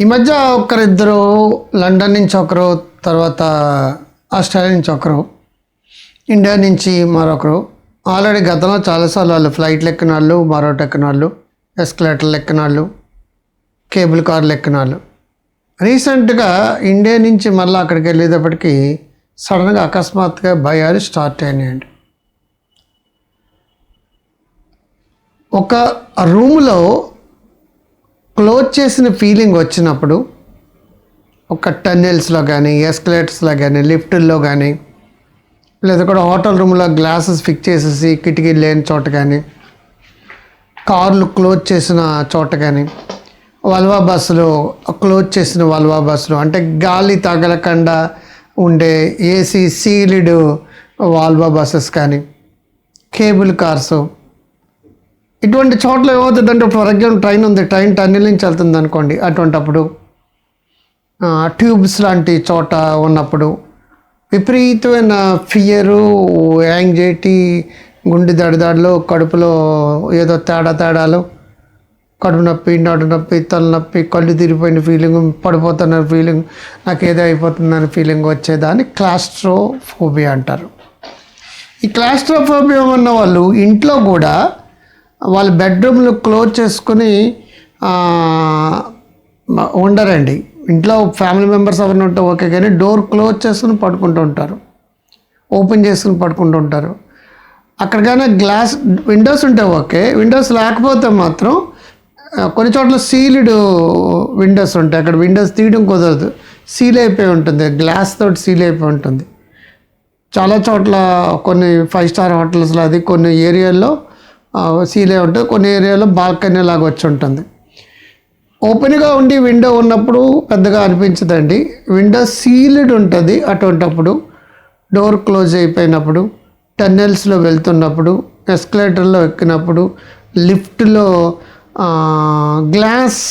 ఈ మధ్య ఒకరిద్దరు లండన్ నుంచి ఒకరు తర్వాత ఆస్ట్రేలియా నుంచి ఒకరు ఇండియా నుంచి మరొకరు. ఆల్రెడీ గతంలో చాలాసార్లు వాళ్ళు ఫ్లైట్లు ఎక్కిన వాళ్ళు మరొకటి ఎక్కిన వాళ్ళు ఎస్కలేటర్లు ఎక్కిన వాళ్ళు కేబుల్ కార్లు ఎక్కిన వాళ్ళు రీసెంట్గా ఇండియా నుంచి మళ్ళీ అక్కడికి వెళ్ళేటప్పటికి సడన్గా అకస్మాత్తుగా భయాలు స్టార్ట్ అయినాయండి. ఒక రూమ్లో క్లోజ్ చేసిన ఫీలింగ్ వచ్చినప్పుడు ఒక టన్నెల్స్లో కానీ ఎస్కలేటర్స్లో కానీ లిఫ్టుల్లో కానీ లేదా కూడా హోటల్ రూమ్లో గ్లాసెస్ ఫిక్స్ చేసేసి కిటికీలు లేని చోట కానీ కార్లు క్లోజ్ చేసిన చోట కానీ వల్వా బస్సులు క్లోజ్ చేసిన వల్వా బస్సులు అంటే గాలి తగలకుండా ఉండే ఏసీ సీలిడ్ వాల్వా బస్సెస్ కానీ కేబుల్ కార్సు ఇటువంటి చోట్ల ఏమవుతుందంటే ఫర్ ఎగ్జాంపుల్ ట్రైన్ ఉంది ట్రైన్ టన్నెల్ నుంచి వెళ్తుంది అనుకోండి అటువంటప్పుడు ట్యూబ్స్ లాంటి చోట ఉన్నప్పుడు విపరీతమైన ఫియరు యాంగ్జైటీ గుండె దడిదాడులు కడుపులో ఏదో తేడా తేడాలు కడుపు నొప్పి నడు నొప్పి తలనొప్పి కళ్ళు తిరిగిపోయిన ఫీలింగ్ పడిపోతున్న ఫీలింగ్ నాకు ఏదో అయిపోతుందని ఫీలింగ్ వచ్చేదాన్ని క్లాస్ట్రోఫోబియా అంటారు. ఈ క్లాస్ట్రోఫోబియా ఉన్న వాళ్ళు ఇంట్లో కూడా వాళ్ళ బెడ్రూమ్లు క్లోజ్ చేసుకుని ఉండరండి. ఇంట్లో ఫ్యామిలీ మెంబర్స్ ఎవరిని ఉంటే ఓకే కానీ డోర్ క్లోజ్ చేసుకుని పడుకుంటూ ఉంటారు. ఓపెన్ చేసుకుని పడుకుంటూ ఉంటారు. అక్కడికైనా గ్లాస్ విండోస్ ఉంటే ఓకే. విండోస్ లేకపోతే మాత్రం కొన్ని చోట్ల సీల్డ్ విండోస్ ఉంటాయి. అక్కడ విండోస్ తీయడం కుదరదు. సీల్ అయిపోయి ఉంటుంది. గ్లాస్ తోటి సీల్ అయిపోయి ఉంటుంది. చాలా చోట్ల కొన్ని ఫైవ్ స్టార్ హోటల్స్లో అది కొన్ని ఏరియాల్లో సీలే ఉంటుంది కొన్ని ఏరియాలో బాల్కనీ లాగా వచ్చి ఉంటుంది. ఓపెన్గా ఉండి విండో ఉన్నప్పుడు పెద్దగా అనిపించదండి. విండో సీల్డ్ ఉంటుంది అటువంటప్పుడు డోర్ క్లోజ్ అయిపోయినప్పుడు టన్నెల్స్లో వెళ్తున్నప్పుడు ఎస్కలేటర్లో ఎక్కినప్పుడు లిఫ్ట్లో గ్లాస్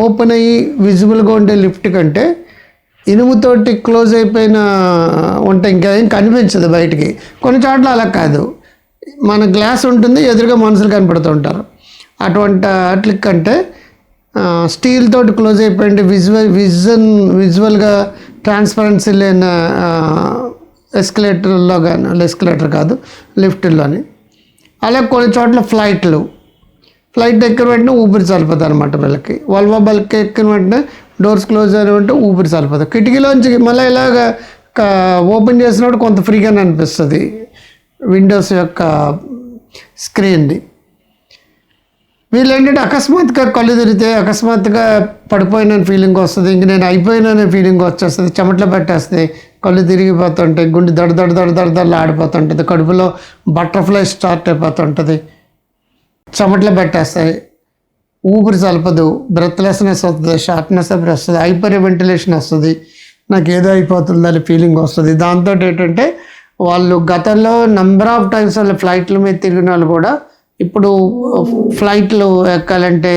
ఓపెన్ అయ్యి విజిబుల్గా ఉండే లిఫ్ట్ కంటే ఇనుముతోటి క్లోజ్ అయిపోయిన ఉంటే ఇంకా ఏం కనిపించదు బయటికి. కొన్ని చోట్ల అలా కాదు. మన గ్లాస్ ఉంటుంది ఎదురుగా మనుషులు కనపడుతూ ఉంటారు. అటువంటి వాటి కంటే స్టీల్ తోటి క్లోజ్ అయిపోయింది విజువల్ విజన్ విజువల్గా ట్రాన్స్పరెన్సీ లేని ఎస్కలేటర్లో కానీ ఎస్కలేటర్ కాదు లిఫ్ట్లోని. అలా కొన్ని చోట్ల ఫ్లైట్లు. ఫ్లైట్ ఎక్కిన వెంటనే ఊపిరి చల్లిపోతుంది అనమాట వీళ్ళకి. వల్వా బల్క్ ఎక్కిన వెంటనే డోర్స్ క్లోజ్ అయిన వెంటనే ఊపిరి చాలిపోతుంది కిటికీలోంచి మళ్ళీ ఇలాగ ఓపెన్ చేసినప్పుడు కొంత ఫ్రీగానే అనిపిస్తుంది. విండోస్ యొక్క స్క్రీన్ది. వీళ్ళు ఏంటంటే అకస్మాత్తుగా కళ్ళు తిరిగితే అకస్మాత్తుగా పడిపోయిన ఫీలింగ్ వస్తుంది. ఇంక నేను అయిపోయిననే ఫీలింగ్ వచ్చేస్తుంది. చెమటలు పెట్టేస్తుంది. కళ్ళు తిరిగిపోతుంటాయి గుండె దడ దడ దడ దడ దళ్ళు ఆడిపోతుంటుంది. కడుపులో బటర్ఫ్లై స్టార్ట్ అయిపోతుంటుంది. చెమటలు పెట్టేస్తాయి. ఊపిరి చలపదు బ్రెత్లెస్నెస్ వస్తుంది. షార్ట్నెస్ ఆఫ్ వస్తుంది. హైపర్ వెంటిలేషన్ వస్తుంది. నాకు ఏదో అయిపోతుందని ఫీలింగ్ వస్తుంది. దాంతో ఏంటంటే వాళ్ళు గతంలో నెంబర్ ఆఫ్ టైమ్స్ వాళ్ళు ఫ్లైట్ల మీద తిరిగిన వాళ్ళు కూడా ఇప్పుడు ఫ్లైట్లు ఎక్కాలంటే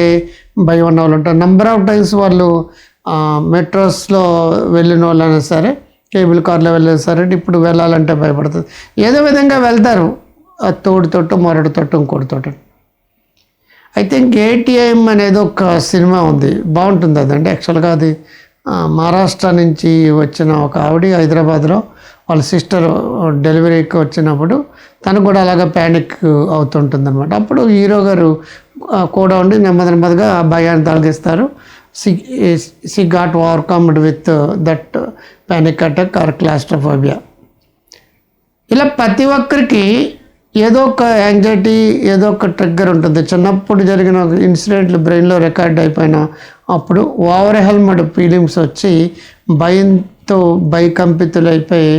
భయం ఉన్న వాళ్ళు ఉంటారు. నెంబర్ ఆఫ్ టైమ్స్ వాళ్ళు మెట్రోస్లో వెళ్ళిన వాళ్ళైనా సరే కేబుల్ కార్లో వెళ్ళినా సరే ఇప్పుడు వెళ్ళాలంటే భయపడుతుంది ఏదో విధంగా వెళ్తారు. ఆ తోడు తొట్టు మరడు తొట్టు ఇంకోటి తొట్టు ఐ థింక్ ఏటీఎం అనేది ఒక సినిమా ఉంది. బాగుంటుంది అదండి యాక్చువల్గా అది మహారాష్ట్ర నుంచి వచ్చిన ఒక ఆవిడ హైదరాబాద్లో వాళ్ళ సిస్టర్ డెలివరీకి వచ్చినప్పుడు తను కూడా అలాగ ప్యానిక్ అవుతుంటుంది అనమాట అప్పుడు హీరో గారు కూడా ఉండి నెమ్మది నెమ్మదిగా ఆ భయాన్ని తొలగిస్తారు. See see got overcomed with that panic attack or claustrophobia ఇలా ప్రతి ఒక్కరికి ఏదో ఒక యాంగ్జైటీ ఏదో ఒక ట్రిగ్గర్ ఉంటుంది. చిన్నప్పుడు జరిగిన ఒక ఇన్సిడెంట్లు బ్రెయిన్లో రికార్డ్ అయిపోయిన అప్పుడు ఓవర్ హెల్మడ్ ఫీలింగ్స్ వచ్చి భయంతో భయకంపితులు అయిపోయి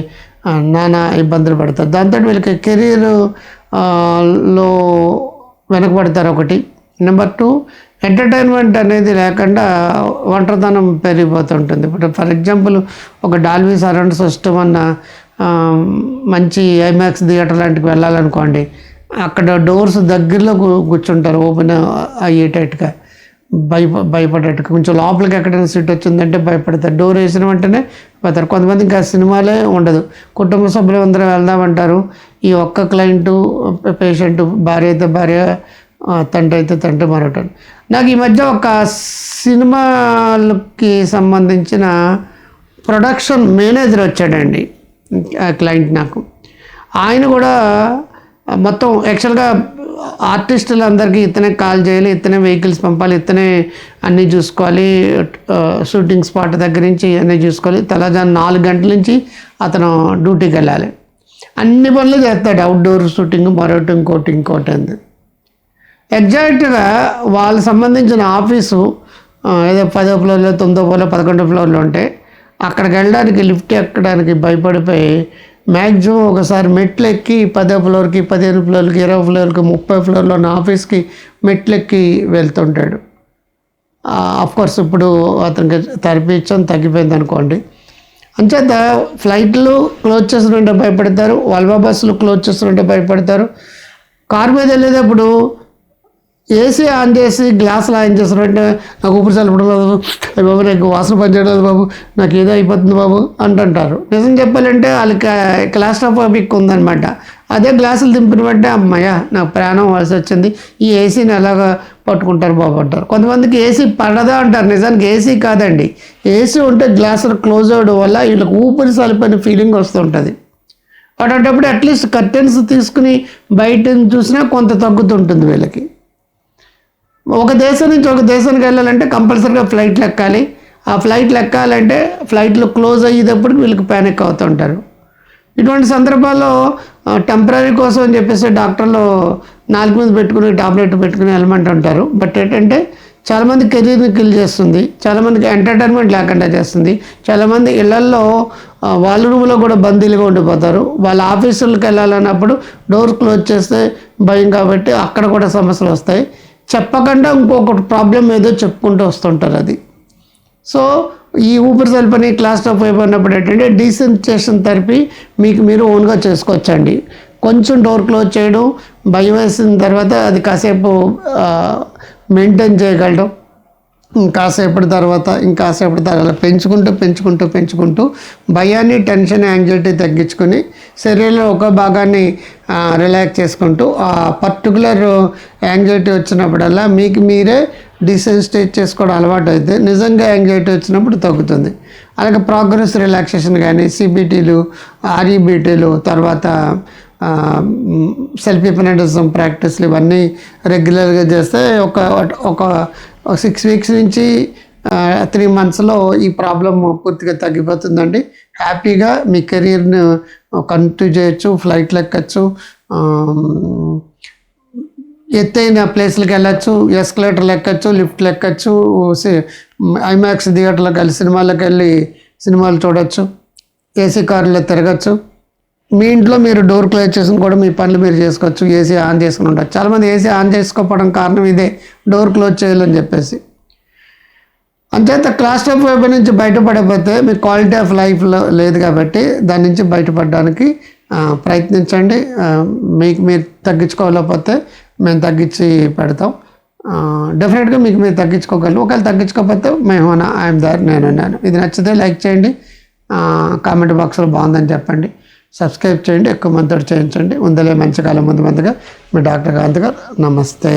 నానా ఇబ్బందులు పడతారు. దాంతో వీళ్ళకి కెరీర్లో వెనకబడతారు ఒకటి. నెంబర్ టూ ఎంటర్టైన్మెంట్ అనేది లేకుండా ఒంటరితనం పెరిగిపోతుంటుంది. ఇప్పుడు ఫర్ ఎగ్జాంపుల్ ఒక డాల్బీ సరౌండ్ సిస్టమ్ అన్న మంచి ఐమాక్స్ థియేటర్ లాంటికి వెళ్ళాలనుకోండి అక్కడ డోర్స్ దగ్గరలో కూర్చుంటారు ఓపెన్ అయ్యేటట్టుగా. భయప భయపడేట్టుగా కొంచెం లోపలికి ఎక్కడైనా సీట్ వచ్చిందంటే భయపడతారు డోర్ వేసిన వెంటనే పోతారు కొంతమంది ఇంకా సినిమాలే ఉండదు. కుటుంబ సభ్యులు అందరూ వెళ్దామంటారు. ఈ ఒక్క క్లయింటు పేషెంట్ భార్య అయితే భార్య తండ్రి అయితే తండ్రి మరొకటి. నాకు ఈ మధ్య ఒక సినిమాలకి సంబంధించిన ప్రొడక్షన్ మేనేజర్ వచ్చాడండి ఆ క్లయింట్ నాకు. ఆయన కూడా మొత్తం యాక్చువల్గా ఆర్టిస్టులందరికీ ఇతనే కాల్ చేయాలి ఇతనే వెహికల్స్ పంపాలి ఇతనే అన్నీ చూసుకోవాలి షూటింగ్ స్పాట్ దగ్గర నుంచి అన్నీ చూసుకోవాలి. తెల్లజాను నాలుగు గంటల నుంచి అతను డ్యూటీకి వెళ్ళాలి. అన్ని పనులు చేస్తాడు. అవుట్డోర్ షూటింగ్ మరొకటి ఇంకోటి ఇంకోటి అంది. ఎగ్జాక్ట్గా వాళ్ళకి సంబంధించిన ఆఫీసు ఏదో పదో ఫ్లోర్లో తొమ్మిదో ఫ్లోర్లో పదకొండో ఫ్లోర్లో ఉంటే అక్కడికి వెళ్ళడానికి లిఫ్ట్ ఎక్కడానికి భయపడిపోయి మ్యాక్సిమం ఒకసారి మెట్లు ఎక్కి పదో ఫ్లోర్కి పదిహేను ఫ్లోర్కి ఇరవై ఫ్లోర్కి ముప్పై ఫ్లోర్లో నా ఆఫీస్కి మెట్లు ఎక్కి వెళ్తుంటాడు కోర్స్ ఇప్పుడు అతనికి థెరపీ ఇచ్చాం తగ్గిపోయింది అనుకోండి. అంచేత ఫ్లైట్లు క్లోజ్ చేస్తుంటే భయపడతారు వాల్వా బస్సులు క్లోజ్ చేస్తుంటే భయపడతారు. కారు మీద వెళ్ళేటప్పుడు ఏసీ ఆన్ చేసి గ్లాసులు ఆన్ చేస్తారంటే నాకు ఊపిరి చల్లపడం లేదు బాబు నాకు వాసన పనిచేయలేదు బాబు నాకు ఏదో అయిపోతుంది బాబు అంటుంటారు. నిజం చెప్పాలంటే వాళ్ళకి క్లాస్ట్రోఫోబిక్ ఉందనమాట అదే గ్లాసులు దింపిన బట్టే అమ్మాయ నాకు ప్రాణం వలసి వచ్చింది ఈ ఏసీని ఎలాగ పట్టుకుంటారు బాబు అంటారు. కొంతమందికి ఏసీ పడదా అంటారు. నిజానికి ఏసీ కాదండి. ఏసీ ఉంటే గ్లాసులు క్లోజ్ అవ్వడం వల్ల వీళ్ళకి ఊపిరి చల్లిపోయిన ఫీలింగ్ వస్తుంటుంది. అటువంటిప్పుడు అట్లీస్ట్ కర్టెన్స్ తీసుకుని బయట చూసినా కొంత తగ్గుతుంటుంది వీళ్ళకి. ఒక దేశం నుంచి ఒక దేశానికి వెళ్ళాలంటే కంపల్సరీగా ఫ్లైట్లు ఎక్కాలి ఆ ఫ్లైట్లు ఎక్కాలంటే ఫ్లైట్లు క్లోజ్ అయ్యేటప్పుడు వీళ్ళకి ప్యానిక్ అవుతుంటారు. ఇటువంటి సందర్భాల్లో టెంపరీ కోసం అని చెప్పేసి డాక్టర్లు నాలుగు మీద పెట్టుకుని టాబ్లెట్ పెట్టుకుని వెళ్ళమంటుంటారు. బట్ ఏంటంటే చాలామంది కెరీర్ని కిల్ చేస్తుంది. చాలామందికి ఎంటర్టైన్మెంట్ లేకుండా చేస్తుంది. చాలామంది ఇళ్ళల్లో వాళ్ళ రూమ్లో కూడా బందీలుగా ఉండిపోతారు. వాళ్ళ ఆఫీసులకు వెళ్ళాలన్నప్పుడు డోర్ క్లోజ్ చేస్తే భయం కాబట్టి అక్కడ కూడా సమస్యలు వస్తాయి. చెప్పకుండా ఇంకొకటి ప్రాబ్లం ఏదో చెప్పుకుంటూ వస్తుంటారు అది. సో ఈ ఊపిరి పని క్లాస్లో పోయిపోయినప్పుడు ఏంటంటే డీసెన్సేషన్ థెరపీ మీకు మీరు ఓన్గా చేసుకోవచ్చండి. కొంచెం డోర్ క్లోజ్ చేయడం భయం వేసిన తర్వాత అది కాసేపు మెయింటైన్ చేయగలడం. ఇంకాసేపటి తర్వాత ఇంకాసేపటి తర్వాత అలా పెంచుకుంటూ పెంచుకుంటూ పెంచుకుంటూ భయాన్ని టెన్షన్ యాంగ్జైటీ తగ్గించుకొని శరీరంలో ఒక భాగాన్ని రిలాక్స్ చేసుకుంటూ ఆ పర్టికులర్ యాంగ్జైటీ వచ్చినప్పుడల్లా మీకు మీరే డిసెన్సిటైజ్ చేసుకోవడం అలవాటు అయితే నిజంగా యాంగ్జైటీ వచ్చినప్పుడు తగ్గుతుంది. అలాగే ప్రోగ్రెస్ రిలాక్సేషన్ కానీ సిబిటీలు ఆర్ఈబీటీలు తర్వాత సెల్ఫ్ హిప్నటిజం ప్రాక్టీస్లు ఇవన్నీ రెగ్యులర్గా చేస్తే ఒక ఒక ఒక సిక్స్ వీక్స్ నుంచి త్రీ మంత్స్లో ఈ ప్రాబ్లం పూర్తిగా తగ్గిపోతుందండి. హ్యాపీగా మీ కెరీర్ను కంటిన్యూ చేయొచ్చు ఫ్లైట్లు ఎక్కచ్చు ఎత్తైన ప్లేస్లకు వెళ్ళచ్చు ఎస్కలేటర్లు ఎక్కచ్చు లిఫ్ట్లు ఎక్కచ్చు ఐమాక్స్ థియేటర్లకు వెళ్ళి సినిమాలకు వెళ్ళి సినిమాలు చూడొచ్చు ఏసీ కారులో తిరగచ్చు. మీ ఇంట్లో మీరు డోర్ క్లోజ్ చేసుకుని కూడా మీ పనులు మీరు చేసుకోవచ్చు ఏసీ ఆన్ చేసుకుని ఉండొచ్చు. చాలామంది ఏసీ ఆన్ చేసుకోకపోవడం కారణం ఇదే డోర్ క్లోజ్ చేయాలని చెప్పేసి. అంచేత క్లాస్ టైప్ వైపు నుంచి బయటపడకపోతే మీ క్వాలిటీ ఆఫ్ లైఫ్లో లేదు కాబట్టి దాని నుంచి బయటపడడానికి ప్రయత్నించండి. మీకు మీరు తగ్గించుకోలేకపోతే మేము తగ్గించి పెడతాం. డెఫినెట్గా మీకు మీరు తగ్గించుకోగలరు. ఒకవేళ తగ్గించుకోకపోతే మేము ఐఎమ్ దారి నేనున్నాను ఇది నచ్చితే లైక్ చేయండి. కామెంట్ బాక్స్లో బాగుందని చెప్పండి. సబ్స్క్రైబ్ చేయండి ఎక్కువ మందితో చేయించండి. ఉందలే మంచి కాలం ముందు ముందుగా. మీ డాక్టర్ కాంత్ గారు నమస్తే.